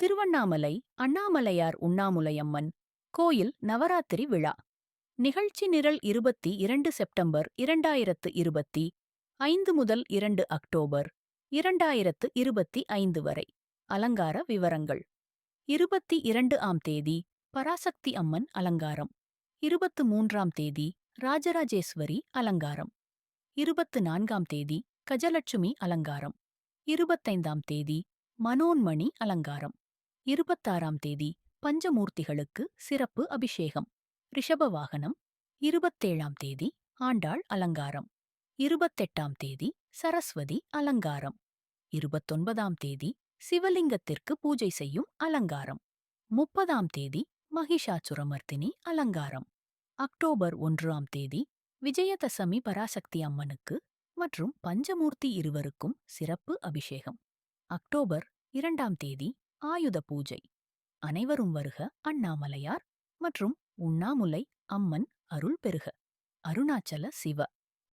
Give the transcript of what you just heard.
திருவண்ணாமலை அண்ணாமலையார் உண்ணாமுலையம்மன் கோயில் நவராத்திரி விழா. நிகழ்ச்சி நிரல் இருபத்தி இரண்டு செப்டம்பர் இரண்டாயிரத்து இருபத்தி ஐந்து முதல் இரண்டு அக்டோபர் இரண்டாயிரத்து இருபத்தி ஐந்து வரை. அலங்கார விவரங்கள். இருபத்தி இரண்டு ஆம் தேதி பராசக்தி அம்மன் அலங்காரம். இருபத்து மூன்றாம் தேதி ராஜராஜேஸ்வரி அலங்காரம். இருபத்து நான்காம் தேதி கஜலட்சுமி அலங்காரம். இருபத்தைந்தாம் தேதி மனோன்மணி அலங்காரம். இருபத்தாறாம் தேதி பஞ்சமூர்த்திகளுக்கு சிறப்பு அபிஷேகம். ரிஷப வாகனம் இருபத்தேழாம் தேதி ஆண்டாள் அலங்காரம். இருபத்தெட்டாம் தேதி சரஸ்வதி அலங்காரம். இருபத்தொன்பதாம் தேதி சிவலிங்கத்திற்கு பூஜை செய்யும் அலங்காரம். முப்பதாம் தேதி மகிஷாசுரமர்த்தினி அலங்காரம். அக்டோபர் ஒன்றாம் தேதி விஜயதசமி பராசக்தி அம்மனுக்கு மற்றும் பஞ்சமூர்த்தி இருவருக்கும் சிறப்பு அபிஷேகம். அக்டோபர் இரண்டாம் தேதி ஆயுத பூஜை. அனைவரும் வருக அண்ணாமலையார் மற்றும் உண்ணாமுலை அம்மன் அருள் பெருக அருணாச்சல சிவ.